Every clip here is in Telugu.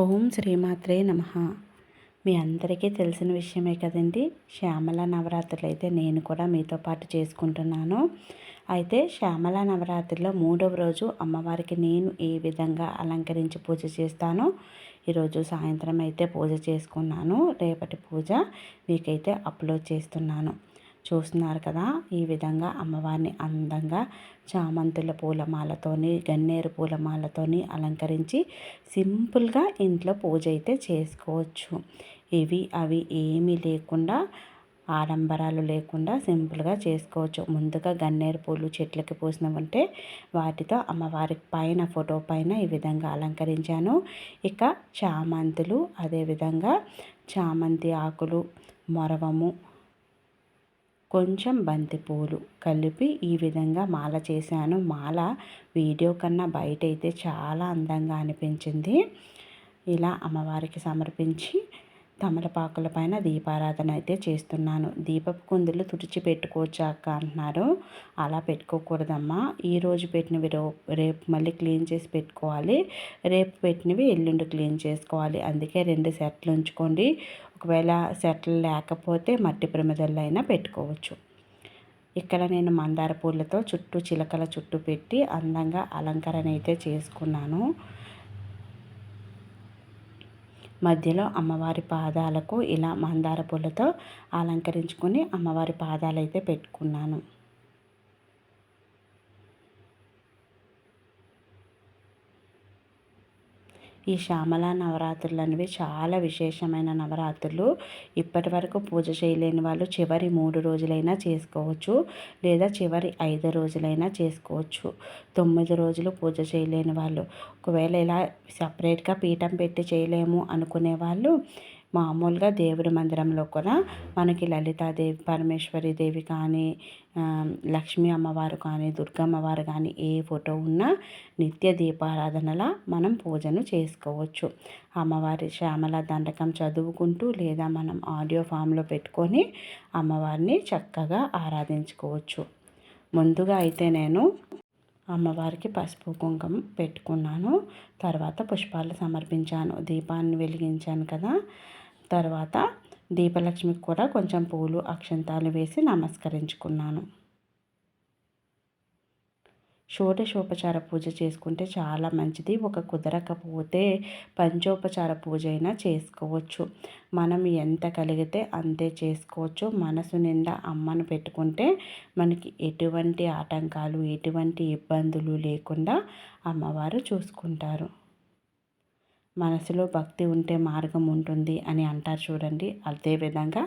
ఓం శ్రీమాత్రే నమ. మీ అందరికీ తెలిసిన విషయమే కదండి శ్యామల నవరాత్రులు అయితే నేను కూడా మీతో పాటు చేసుకుంటున్నాను. అయితే శ్యామల నవరాత్రిలో మూడవ రోజు అమ్మవారికి నేను ఏ విధంగా అలంకరించి పూజ చేస్తానో ఈరోజు సాయంత్రం అయితే పూజ చేసుకున్నాను. రేపటి పూజ మీకైతే అప్లోడ్ చేస్తున్నాను. చూస్తున్నారు కదా ఈ విధంగా అమ్మవారిని అందంగా చామంతుల పూలమాలతోని గన్నేరు పూలమాలతోని అలంకరించి సింపుల్గా ఇంట్లో పూజ అయితే చేసుకోవచ్చు. ఇవి అవి ఏమీ లేకుండా ఆడంబరాలు లేకుండా సింపుల్గా చేసుకోవచ్చు. ముందుగా గన్నేరు పూలు చెట్లకి పూసినవంటే వాటితో అమ్మవారి పైన ఫోటో పైన ఈ విధంగా అలంకరించాను. ఇక చామంతులు అదేవిధంగా చామంతి ఆకులు మొరవము కొంచెం బంతిపూలు కలిపి ఈ విధంగా మాల చేశాను. మాల వీడియో కన్నా బయట అయితే చాలా అందంగా అనిపించింది. ఇలా అమ్మవారికి సమర్పించి తమలపాకుల పైన దీపారాధన అయితే చేస్తున్నాను. దీపపు కుందులు తుడిచి పెట్టుకోవచ్చాక అంటున్నారు. అలా పెట్టుకోకూడదమ్మా. ఈరోజు పెట్టినవి రేపు మళ్ళీ క్లీన్ చేసి పెట్టుకోవాలి. రేపు పెట్టినవి ఎల్లుండి క్లీన్ చేసుకోవాలి. అందుకే రెండు సెట్లు ఉంచుకోండి. ఒకవేళ సెట్లు లేకపోతే మట్టి ప్రమిదల్లో అయినా పెట్టుకోవచ్చు. ఇక్కడ నేను మందార పూలతో చుట్టూ చిలకల చుట్టూ పెట్టి అందంగా అలంకరణ అయితే చేసుకున్నాను. మధ్యలో అమ్మవారి పాదాలకు ఇలా మందార పూలతో అలంకరించుకొని అమ్మవారి పాదాలు అయితే పెట్టుకున్నాను. ఈ శ్యామల నవరాత్రులు అనేవి చాలా విశేషమైన నవరాత్రులు. ఇప్పటి వరకు పూజ చేయలేని వాళ్ళు చివరి మూడు రోజులైనా చేసుకోవచ్చు లేదా చివరి ఐదు రోజులైనా చేసుకోవచ్చు. తొమ్మిది రోజులు పూజ చేయలేని వాళ్ళు. ఒకవేళ ఇలా సపరేట్గా పీఠం పెట్టి చేయలేము అనుకునే వాళ్ళు మామూలుగా దేవుడి మందిరంలో కూడా మనకి లలితాదేవి పరమేశ్వరి దేవి కానీ లక్ష్మీ అమ్మవారు కానీ దుర్గమ్మవారు కానీ ఏ ఫోటో ఉన్నా నిత్య దీపారాధనలా మనం పూజను చేసుకోవచ్చు. అమ్మవారి శ్యామల దండకం చదువుకుంటూ లేదా మనం ఆడియో ఫామ్లో పెట్టుకొని అమ్మవారిని చక్కగా ఆరాధించుకోవచ్చు. ముందుగా అయితే నేను అమ్మవారికి పసుపు కుంకుమ పెట్టుకున్నాను. తర్వాత పుష్పాలు సమర్పించాను. దీపాన్ని వెలిగించాను కదా. తర్వాత దీపలక్ష్మికి కూడా కొంచెం పూలు అక్షంతాలు వేసి నమస్కరించుకున్నాను. షోడశోపచార పూజ చేసుకుంటే చాలా మంచిది. ఒక కుదరకపోతే పంచోపచార పూజ అయినా చేసుకోవచ్చు. మనం ఎంత కలిగితే అంతే చేసుకోవచ్చు. మనసు నిండా అమ్మను పెట్టుకుంటే మనకి ఎటువంటి ఆటంకాలు ఎటువంటి ఇబ్బందులు లేకుండా అమ్మవారు చూసుకుంటారు. మనసులో భక్తి ఉంటే మార్గం ఉంటుంది అని అంటారు చూడండి. అదేవిధంగా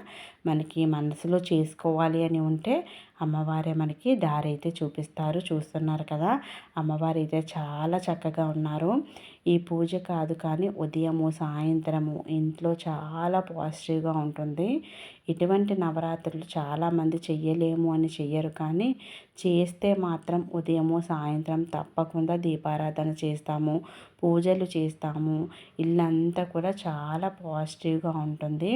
మనకి మనసులో చేసుకోవాలి అని ఉంటే అమ్మవారే మనకి దారి అయితే చూపిస్తారు. చూస్తున్నారు కదా? అమ్మవారు అయితే చాలా చక్కగా ఉన్నారు. ఈ పూజ కాదు కానీ ఉదయము సాయంత్రము ఇంట్లో చాలా పాజిటివ్గా ఉంటుంది. ఇటువంటి నవరాత్రులు చాలామంది చెయ్యలేము అని చెయ్యరు కానీ చేస్తే మాత్రం ఉదయము సాయంత్రం తప్పకుండా దీపారాధన చేస్తాము పూజలు చేస్తాము. ఇల్లంతా కూడా చాలా పాజిటివ్గా ఉంటుంది.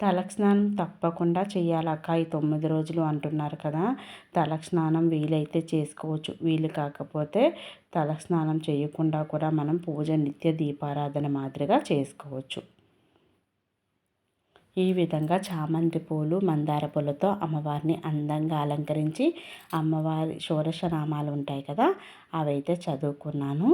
తలస్నానం తప్పకుండా చేయాలి అక్క. ఈ తొమ్మిది రోజులు అంటున్నారు కదా. తలస్నానం వీలైతే చేసుకోవచ్చు. వీలు కాకపోతే తలస్నానం చేయకుండా కూడా మనం పూజ నిత్య దీపారాధన మాదిరిగా చేసుకోవచ్చు. ఈ విధంగా చామంతి పూలు మందార పూలతో అమ్మవారిని అందంగా అలంకరించి అమ్మవారి షోడశ నామాలు ఉంటాయి కదా అవైతే చదువుకున్నాను.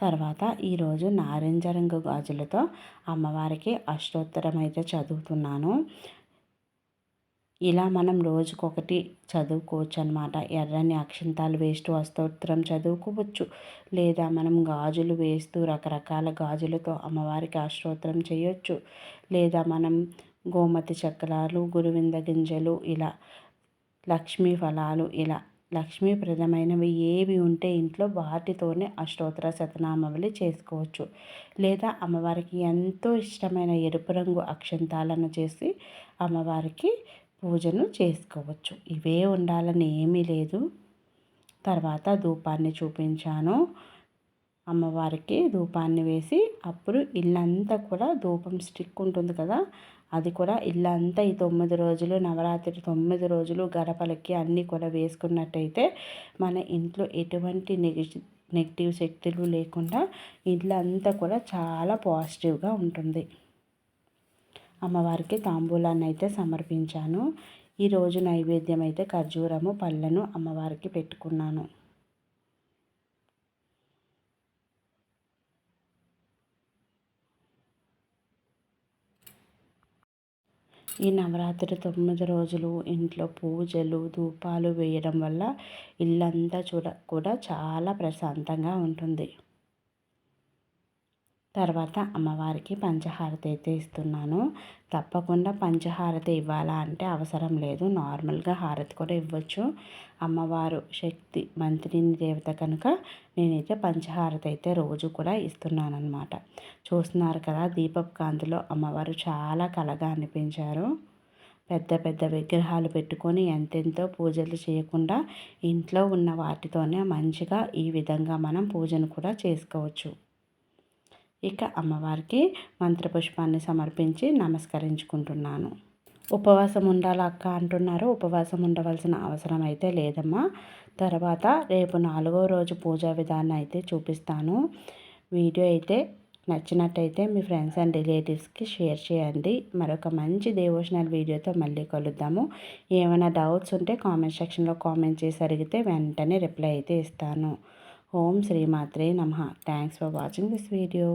తర్వాత ఈరోజు నారింజ రంగు గాజులతో అమ్మవారికి అష్టోత్తరం అయితే చదువుతున్నాను. ఇలా మనం రోజుకొకటి చదువుకోవచ్చు అనమాట ఎర్రని అక్షంతాలు వేస్తూ అష్టోత్తరం చదువుకోవచ్చు. లేదా మనం గాజులు వేస్తూ రకరకాల గాజులతో అమ్మవారికి అష్టోత్తరం చేయొచ్చు. లేదా మనం గోమతి చక్రాలు గురువింద గింజలు ఇలా లక్ష్మీ ఫలాలు ఇలా లక్ష్మీప్రదమైనవి ఏవి ఉంటే ఇంట్లో వాటితోనే అష్టోత్తర శతనామవళి చేసుకోవచ్చు. లేదా అమ్మవారికి ఎంతో ఇష్టమైన ఎరుపు రంగు అక్షంతాలను చేసి అమ్మవారికి పూజను చేసుకోవచ్చు. ఇవే ఉండాలని ఏమీ లేదు. తర్వాత ధూపాన్ని చూపించాను. అమ్మవారికి ధూపాన్ని వేసి అప్పుడు ఇల్లంతా కూడా ధూపం స్టిక్ ఉంటుంది కదా అది కూడా ఇల్లంతా ఈ తొమ్మిది రోజులు నవరాత్రి తొమ్మిది రోజులు గడపలకి అన్నీ కూడా వేసుకున్నట్టయితే మన ఇంట్లో ఎటువంటి నెగిటివ్ నెగిటివ్ శక్తులు లేకుండా ఇల్లంతా కూడా చాలా పాజిటివ్గా ఉంటుంది. అమ్మవారికి తాంబూలాన్ని అయితే సమర్పించాను. ఈరోజు నైవేద్యం అయితే ఖర్జూరము పళ్ళను అమ్మవారికి పెట్టుకున్నాను. ఈ నవరాత్రి తొమ్మిది రోజులు ఇంట్లో పూజలు ధూపాలు వేయడం వల్ల ఇల్లంతా చూడ కూడా చాలా ప్రశాంతంగా ఉంటుంది. తర్వాత అమ్మవారికి పంచహారతి అయితే ఇస్తున్నాను. తప్పకుండా పంచహారతి ఇవ్వాలా అంటే అవసరం లేదు. నార్మల్గా హారతి కూడా ఇవ్వచ్చు. అమ్మవారు శక్తి మంత్రిని దేవత కనుక నేనైతే పంచహారతి అయితే రోజు కూడా ఇస్తున్నాను అనమాట చూస్తున్నారు కదా దీపపు కాంతిలో అమ్మవారు చాలా కలగా అనిపించారు. పెద్ద పెద్ద విగ్రహాలు పెట్టుకొని ఎంతెంతో పూజలు చేయకుండా ఇంట్లో ఉన్న వాటితోనే మంచిగా ఈ విధంగా మనం పూజను కూడా చేసుకోవచ్చు. ఇక అమ్మవారికి మంత్రపుష్పాన్ని సమర్పించి నమస్కరించుకుంటున్నాను. ఉపవాసం ఉండాలి అక్క అంటున్నారు. ఉపవాసం ఉండవలసిన అవసరం అయితే లేదమ్మా. తర్వాత రేపు నాలుగో రోజు పూజా విధానం అయితే చూపిస్తాను. వీడియో అయితే నచ్చినట్టయితే మీ ఫ్రెండ్స్ అండ్ రిలేటివ్స్కి షేర్ చేయండి. మరొక మంచి డివోషనల్ వీడియోతో మళ్ళీ కలుద్దాము. ఏమైనా డౌట్స్ ఉంటే కామెంట్ సెక్షన్లో కామెంట్ చేసి అడిగితే వెంటనే రిప్లై అయితే ఇస్తాను. ఓం శ్రీమాత్రే నమ. Thanks for watching this video